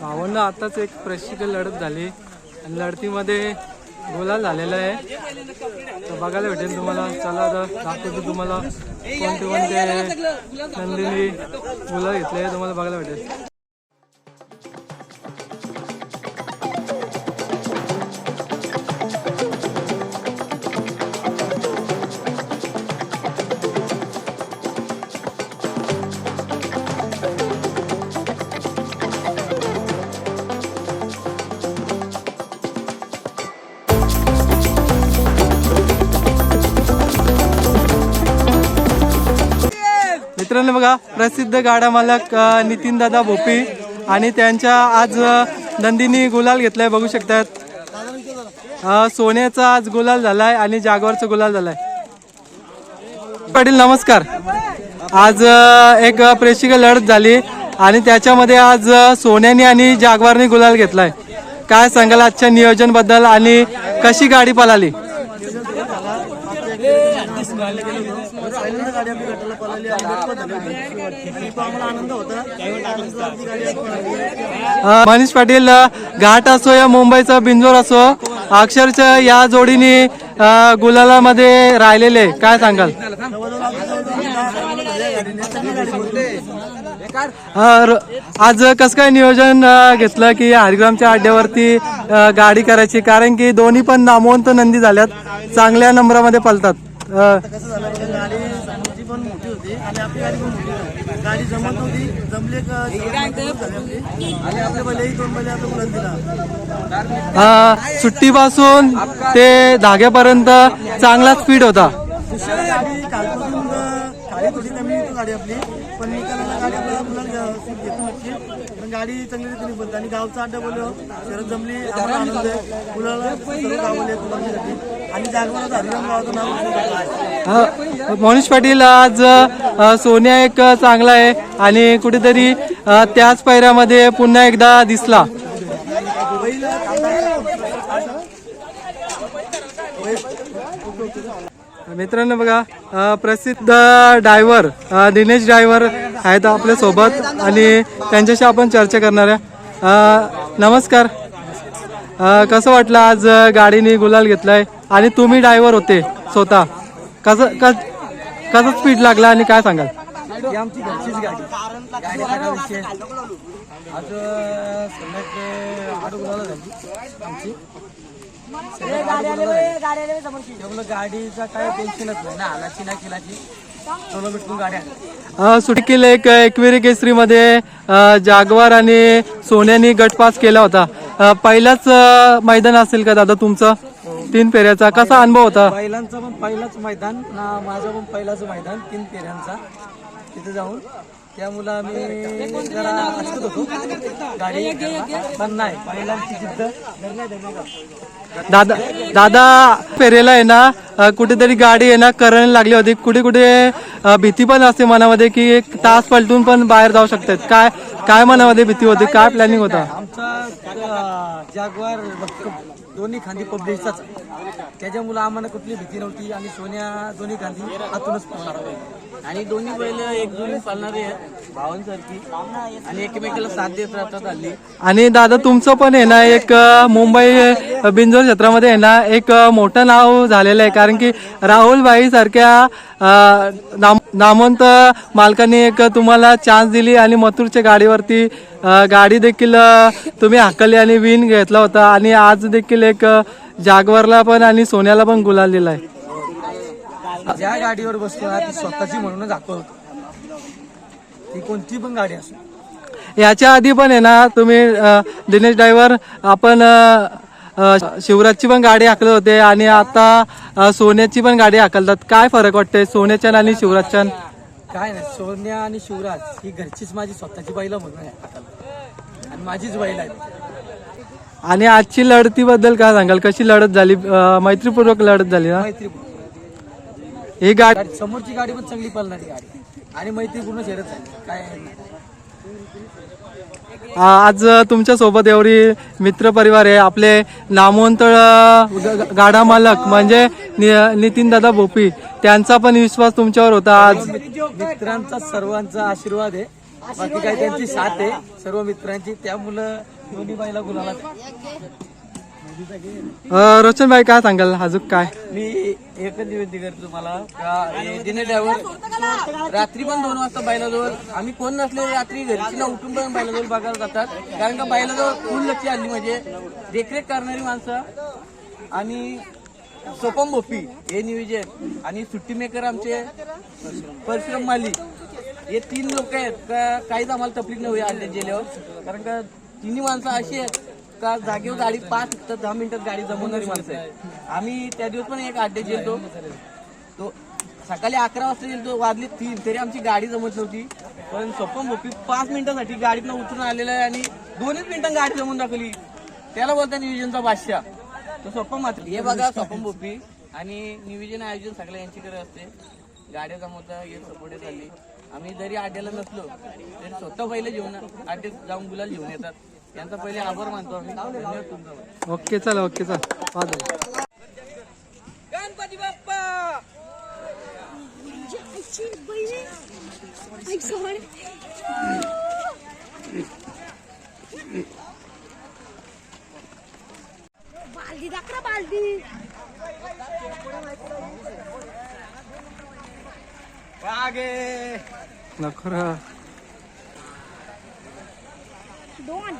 भावंड आताच एक प्रशिक्षण लढत झाली. आणि लढतीमध्ये गोला झालेला आहे. तर बघायला भेटेल तुम्हाला. चला आता दाखवतो तुम्हाला. कोणते कोणते नंदिनी गुलाल घेतले तुम्हाला बघायला भेटेल. मित्रांनो बघा प्रसिद्ध गाडा मालक नितीन दादा भोपी आणि त्यांच्या आज नंदिनी गुलाल घेतलाय बघू शकतात. सोन्याचा आज गुलाल झालाय आणि जागवारचा गुलाल झालाय. पाटील नमस्कार. आज एक प्रेक्षिक लढत झाली आणि त्याच्यामध्ये आज सोन्याने आणि जागवारने गुलाल घेतलाय. काय सांगाल आजच्या नियोजनबद्दल आणि कशी गाडी पळाली? मनीष पाटील घाट असो या मुंबईचा बिंजोर असो अक्षरशः या जोडीने गुलालामध्ये राहिलेले काय सांगाल? आज कसं काय नियोजन घेतलं की हरिग्रामच्या अड्ड्यावरती गाडी करायची? कारण की दोन्ही पण नामवंत नंदी झाल्यात. चांगल्या नंबरामध्ये पलतात. अ, कसं झालं म्हणजे गाडी समोरची पण मोठी होती आणि आपली गाडी पण मोठी होती गाडी जमत नव्हती जमली एक झाली आपली. आणि आपल्या बैलही दोन बैल आपल्या मुलांना दिला अ, सुट्टीपासून ते धाग्यापर्यंत चांगला स्पीड होता. गाडी कालपासून अं, खाली थोडी कमी येतो गाडी आपली पण निकालाला गाडी आपल्याला मुलांना सीट घेतो नक्की पण गाडी चांगली रीतीने बोलते. आणि गावचा अड्डा बोललो शरद जमली आम्हाला आनंद आहे. मुलाला सर्व गावले मुलांसाठी आणि जागवानाचं हरिराम गावाचं नाव रोशन करतो आहे. अ, मनीष पाटील आज अ, सोन्या एक चांगला आहे. आणि कुठेतरी अ, त्याच पैऱ्यामध्ये पुन्हा एकदा दिसला बैल मित्रांनो बघा प्रसिद्ध डायव्हर दिनेश डायव्हर आहेत आपल्यासोबत आणि त्यांच्याशी आपण चर्चा करणार आहे. नमस्कार. कसं वाटलं आज गाडीने गुलाल घेतलाय? आणि तुम्ही डायव्हर होते स्वतः. कसं कस कसं स्पीड लागला आणि काय सांगाल? आमची घरचीच गाडी. विषय? आज आमची. त्यामुळे गाडीचा काय टेन्शनच नाही ना आलाची ना केलाची सोनं भेटून गाड्या. अ, सुटकीला एक एकविरी केसरीमध्ये अ, जागवार आणि सोन्यानी गट पास केला होता. पहिलाच मैदान असेल का दादा तुमचं? तीन फेऱ्याचा कसा अनुभव होता? बैलांचं पण पहिलाच मैदान ना माझं पण पहिलाच मैदान तीन फेऱ्यांचा. तिथे जाऊन त्यामुळं आम्ही जरा अटकत होतो. गाडी पण नाही बैलांची जिद्द. दादा दादा फेरेला आहे ना कुठेतरी गाडी आहे ना करण लागली होती. कुठे कुठे भीती पण असते मनामध्ये की एक तास पलटून पण बाहेर जाऊ शकतात. काय काय मनामध्ये भीती होती? काय प्लॅनिंग होता? आमचा जागवार दोन्ही खांदी पब्लिकचाच त्याच्यामुळं आम्हाला कुठली भीती नव्हती आणि सोन्या दोन्ही खांदी आतूनच पळणार. आणि दोन्ही बैल एक एकजून चालणारे आहेत भावांसारखी. आणि एकमेकाला साथ देत राहतात हल्ली. आणि दादा तुमचं पण आहे ना एक मुंबई बिंजोर क्षेत्रामध्ये आहे ना एक मोठं नाव झालेलं आहे. कारण की राहुल भाई सारख्या नाम नामवंत मालकांनी एक तुम्हाला चान्स दिली आणि मथुरच्या गाडीवरती गाडी देखील तुम्ही हाकलली आणि विन घेतला होता. आणि आज देखील एक जागवारला पण आणि सोन्याला पण गुलाल दिलाय. ज्या गाडीवर बसतो ना ती स्वतःची म्हणूनच दाखवतो ती कोणती पण गाडी असो याच्या आधी पण आहे ना तुम्ही दिनेश ड्रायव्हर आपण शिवराजची पण गाडी हाकलत होते आणि आता सोन्याची पण गाडी हाकलतात. काय फरक वाटतंय सोन्याच्या आणि शिवराजच्या काय नाही सोन्या आणि शिवराज ही घरचीच माझी स्वतःची बैल म्हणून आहे. माझीच बैल आहे. आणि आजची लढतीबद्दल काय सांगाल? कशी लढत झाली? अ, मैत्रीपूर्वक लढत झाली ना? मैत्रीपूर्ण ही गाडी गाडी समोरची गाडी पण चांगली पळणारी गाडी. आणि मैत्रीपूर्ण शर्यत झाली काय आज तुमच्यासोबत एवढी मित्र परिवार आहे. आपले नामवंत अ, ग- गाडा मालक म्हणजे नितीन दादा भोपी त्यांचा पण विश्वास तुमच्यावर होता आज. मित्रांचा सर्वांचा आशीर्वाद आहे. बाकी काय त्यांची साथ आहे. सर्व मित्रांची. त्यामुळं दोन्ही बाईला गुलाला रोशन भाई काय सांगाल? अजून काय? मी एकच विनंती करतो तुम्हाला. का हे दिने ड्रायव्हर रात्री पण दोन वाजता बैलाजवळ. आम्ही कोण नसले रात्री घरची ना उठून पण बैलाजवळ बघायला जातात. कारण का बैलाजवळ फुल लक्ष आली म्हणजे देखरेख करणारी माणसं आणि सोपम बोपी हे नियोजन. आणि सुट्टी मेकर आमचे परशुराम माली हे तीन लोक आहेत. का काहीच आम्हाला तकलीफ नाही होईल आले गेल्यावर. कारण का तिन्ही माणसं अशी आहेत. का जागेवर गाडी पाच तर दहा मिनिटात गाडी जमवणारी माणसं आहेत. आम्ही त्या दिवस पण एक अड्डे गेलतो. तो सकाळी अकरा वाजता गेलतो. वाजले तीन. तरी आमची गाडी जमत नव्हती. पण सोपम भोपी पाच मिनिटासाठी गाडीतनं उतरून आलेला आहे आणि दोनच मिनिटां गाडी जमून दाखवली. त्याला बोलता नियोजनचा बादशाह. तो स्वप्न मात्र हे बघा सोपम बोपी आणि नियोजन आयोजन सगळं यांच्याकडे असते. गाड्या जमवता हे सपोर्ट झाली आम्ही जरी अड्ड्याला नसलो तरी स्वतः पहिले जेवण अड्ड्यात जाऊन गुलाल घेऊन येतात. त्यांचा पहिले आभार मानतो आम्ही. धन्यवाद तुमचा ओके चला ओके चल. गणपती बाप्पा! बालदी दाखरा बालदी. नको रा. दोन